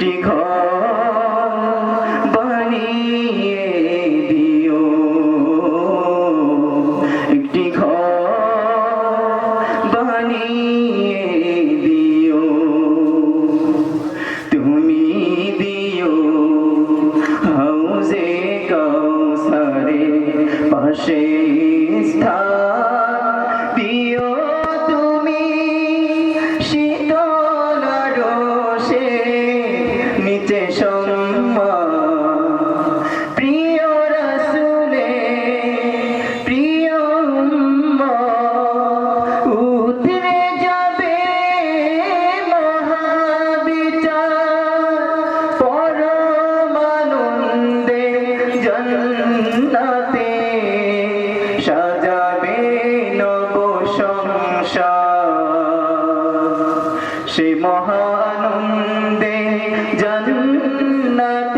একটি ঘর বানিয়ে দিও। একটি ঘর বানিয়ে দিও। তুমি দিও হাউজে কাউসারে পাশে। জন্নাতে সাজাবে নব সংসার। সে মহানন্দে জন্নাতে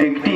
একটি